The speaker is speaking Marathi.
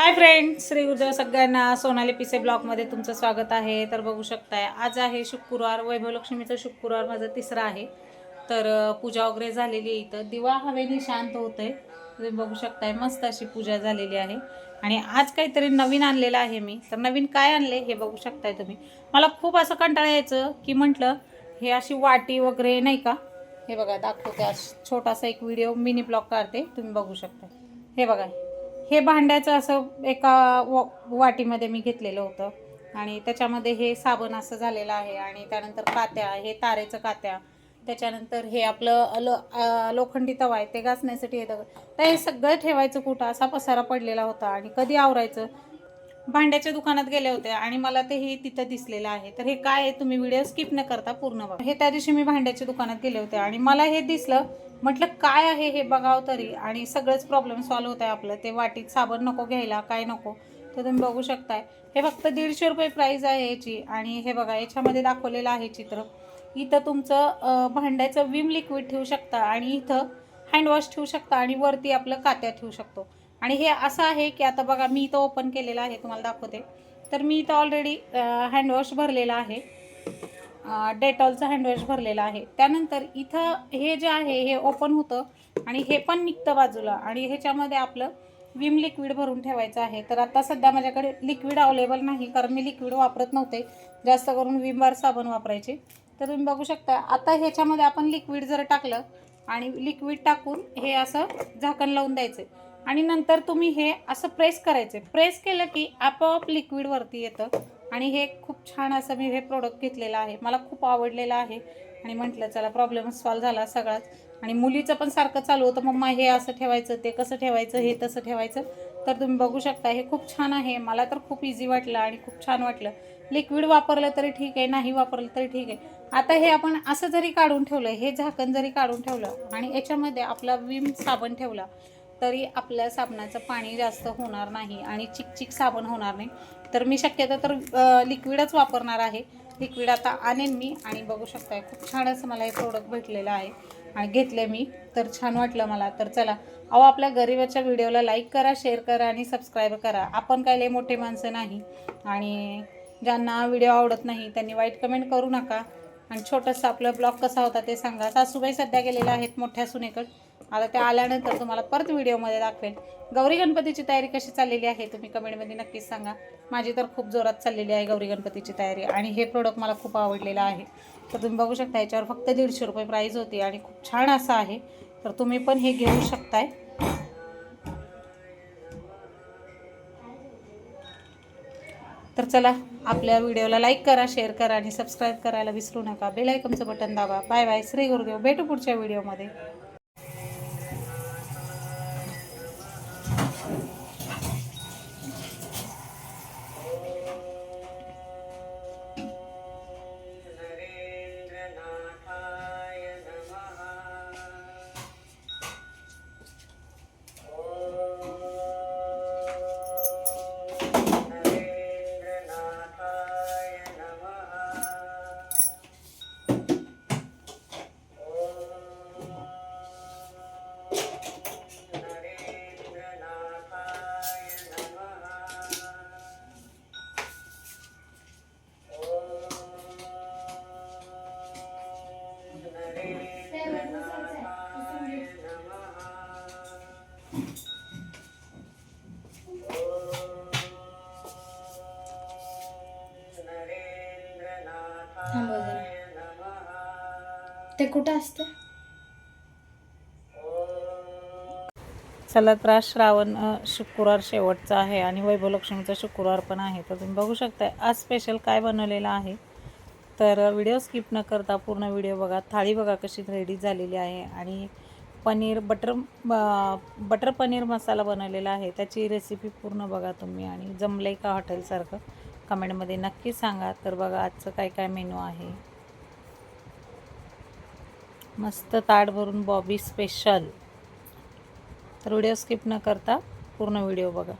हाय फ्रेंड श्री उदय सगळ्यांना सोनाली पिसे ब्लॉगमध्ये तुमचं स्वागत आहे. तर बघू शकताय आज आहे शुक्रवार वैभवलक्ष्मीचं शुक्रवार माझं तिसरं आहे. तर पूजा वगैरे झालेली आहे इथं. दिवा हवेने शांत होतंय. तुम्ही बघू शकताय मस्त अशी पूजा झालेली आहे. आणि आज काहीतरी नवीन आणलेलं आहे मी. तर नवीन काय आणले हे बघू शकताय तुम्ही. मला खूप असं कंटाळा यायचं की म्हटलं हे अशी वाटी वगैरे नाही का? हे बघा दाखवते. आज छोटासा एक व्हिडिओ मिनी ब्लॉग काढते. तुम्ही बघू शकता हे बघा. हे भांड्याचं असं एका व वाटीमध्ये मी घेतलेलं होतं. आणि त्याच्यामध्ये हे साबण असं झालेलं आहे आणि त्यानंतर कात्या हे तारेचं कात्या त्याच्यानंतर हे आपलं लो लोखंडी तवा आहे ते घासण्यासाठी येतं. तर हे सगळं ठेवायचं कुठं? असा पसारा पडलेला होता आणि कधी आवरायचं? भांड्याच्या दुकानात गेले होते आणि मला ते हे तिथं दिसलेलं आहे. तर हे काय आहे तुम्ही व्हिडिओ स्किप न करता पूर्ण बघा. हे त्या दिवशी मी भांड्याच्या दुकानात गेले होते आणि मला हे दिसलं म्हटलं काय आहे हे बघावं तरी? आणि सगळंच प्रॉब्लेम सॉल्व्ह होत आहे आपलं. ते वाटीत साबण नको घ्यायला काय नको? तर तुम्ही बघू शकताय. हे फक्त दीडशे रुपये प्राईज आहे याची. आणि हे बघा याच्यामध्ये दाखवलेलं आहे चित्र. इथं तुमचं भांड्याचं विम लिक्विड ठेवू शकता आणि इथं हँडवॉश ठेवू शकता आणि वरती आपलं कात्या ठेवू शकतो. आणि हे असं आहे की आता बघा मी इथं ओपन केलेलं आहे तुम्हाला दाखवते. तर मी इथं ऑलरेडी हँडवॉश भरलेला आहे. डेटॉलचं हँडवॉश भरलेला आहे. त्यानंतर इथं हे जे आहे हे ओपन होतं आणि हे पण निघतं बाजूला आणि ह्याच्यामध्ये आपलं विम लिक्विड भरून ठेवायचं आहे. तर आता सध्या माझ्याकडे लिक्विड अवेलेबल नाही कारण मी लिक्विड वापरत नव्हते. जास्त करून विम बार साबण वापरायचे. तर तुम्ही बघू शकता आता ह्याच्यामध्ये आपण लिक्विड जर टाकलं आणि लिक्विड टाकून हे असं झाकण लावून द्यायचं. आणि नंतर तुम्ही हे असं प्रेस करायचे. प्रेस केलं की आपोआप लिक्विडवरती येतं. आणि हे खूप छान असं मी हे प्रोडक्ट घेतलेलं आहे. मला खूप आवडलेलं आहे. आणि म्हटलं चला प्रॉब्लेम सॉल्व झाला सगळाच. आणि मुलीचं पण सारखं चालू होतं. मम्मा हे असं ठेवायचं ते कसं ठेवायचं हे तसं ठेवायचं. तर तुम्ही बघू शकता हे खूप छान आहे. मला तर खूप इझी वाटलं आणि खूप छान वाटलं. लिक्विड वापरलं तरी ठीक आहे नाही वापरलं तरी ठीक आहे. आता हे आपण असं जरी काढून ठेवलं हे झाकण जरी काढून ठेवलं आणि याच्यामध्ये आपला विम साबण ठेवला तरी आपल्या साबणाचं पाणी जास्त होणार नाही आणि चिकचिक साबण होणार नाही. तर मी शक्यतो तर लिक्विडच वापरणार आहे. लिक्विड आता आणेन मी आणि बघू शकताय खूप छान असं मला हे प्रोडक्ट भेटलेलं आहे आणि घेतले मी. तर छान वाटलं मला. तर चला अहो आपल्या गरिबाच्या व्हिडिओला लाईक करा शेअर करा आणि सबस्क्राईब करा. आपण काय लय मोठे माणसं नाही आणि ज्यांना व्हिडिओ आवडत नाही त्यांनी वाईट कमेंट करू नका. आणि छोटंसं आपलं ब्लॉग कसा होता ते सांगा. सासूबाई सध्या गेलेल्या आहेत मोठ्या सुनेकड. आता त्या आल्यानंतर तुम्हाला परत व्हिडिओमध्ये दाखवेन. गौरी गणपतीची तयारी कशी चाललेली आहे तुम्ही कमेंटमध्ये नक्कीच सांगा. माझी तर खूप जोरात चाललेली आहे गौरी गणपतीची तयारी आणि हे प्रोडक्ट मला खूप आवडलेलं आहे. तर तुम्ही बघू शकता याच्यावर फक्त दीडशे रुपये प्राईज होती आणि खूप छान असं आहे. तर तुम्ही पण हे घेऊ शकताय. तर चला आपल्या व्हिडिओला लाईक करा शेअर करा आणि सबस्क्राईब करायला विसरू नका. बेलायकमचं बटन दाबा. Bye bye Shri Gurudev. भेटू पुढच्या व्हिडिओमध्ये. ते कुठं असतं? चला त्रास श्रावण शुक्रवार शेवटचा आहे आणि वैभवलक्ष्मीचा शुक्रवार पण आहे. तर तुम्ही बघू शकताय आज स्पेशल काय बनवलेलं आहे? तर व्हिडिओ स्किप न करता पूर्ण व्हिडिओ बघा. थाळी बघा कशी रेडी झालेली आहे. आणि पनीर बटर बटर पनीर मसाला बनवलेला आहे. त्याची रेसिपी पूर्ण बघा तुम्ही. आणि जमलंय का हॉटेलसारखं कमेंटमध्ये नक्की सांगा. तर बघा आजचं काय काय मेनू आहे. मस्त ताट भरून बॉबी स्पेशल तर व्हिडिओ स्किप न करता पूर्ण व्हिडिओ बघा.